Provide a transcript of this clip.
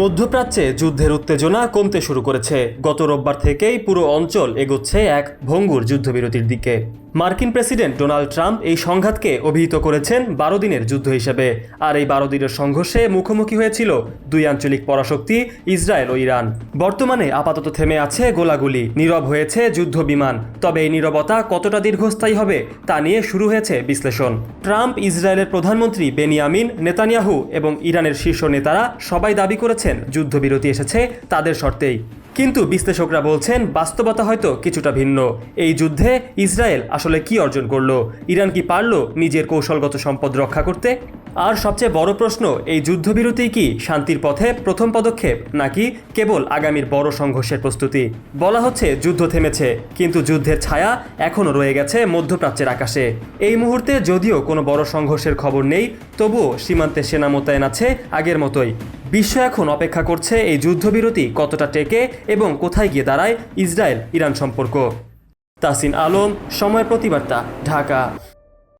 মধ্যপ্রাচ্যে যুদ্ধের উত্তেজনা কমতে শুরু করেছে। গত রোববার থেকেই পুরো অঞ্চল এগোচ্ছে এক ভঙ্গুর যুদ্ধবিরতির দিকে। মার্কিন প্রেসিডেন্ট ডোনাল্ড ট্রাম্প এই সংঘাতকে অভিহিত করেছেন বারো দিনের যুদ্ধ হিসেবে। আর এই বারো দিনের সংঘর্ষে মুখোমুখি হয়েছিল দুই আঞ্চলিক পরাশক্তি, ইসরায়েল ও ইরান। বর্তমানে আপাতত থেমে আছে গোলাগুলি। নীরব হয়েছে যুদ্ধ বিমান তবে এই নীরবতা কতটা দীর্ঘস্থায়ী হবে তা নিয়ে শুরু হয়েছে বিশ্লেষণ। ট্রাম্প ইসরায়েলের প্রধানমন্ত্রী বেনিয়ামিন নেতানিয়াহু এবং ইরানের শীর্ষ নেতারা সবাই দাবি করেছেন যুদ্ধবিরতি এসেছে তাদের শর্তেই। কিন্তু বিশ্লেষকরা বলছেন, বাস্তবতা হয়তো কিছুটা ভিন্ন। এই যুদ্ধে ইসরায়েল আসলে কি অর্জন করল? ইরান কি পারল নিজের কৌশলগত সম্পদ রক্ষা করতে? আর সবচেয়ে বড় প্রশ্ন, এই যুদ্ধবিরতি কি শান্তির পথে প্রথম পদক্ষেপ, নাকি কেবল আগামীর বড় সংঘর্ষের প্রস্তুতি? বলা হচ্ছে, যুদ্ধ থেমেছে, কিন্তু যুদ্ধের ছায়া এখনও রয়ে গেছে মধ্যপ্রাচ্যের আকাশে। এই মুহূর্তে যদিও কোনো বড় সংঘর্ষের খবর নেই, তবুও সীমান্তে সেনা মোতায়েন আছে আগের মতোই। বিশ্ব এখন অপেক্ষা করছে এই যুদ্ধবিরতি কতটা টেকে এবং কোথায় গিয়ে দাঁড়ায় ইসরায়েল ইরান সম্পর্ক। তাসিন আলম, সময় প্রতিবার্তা, ঢাকা।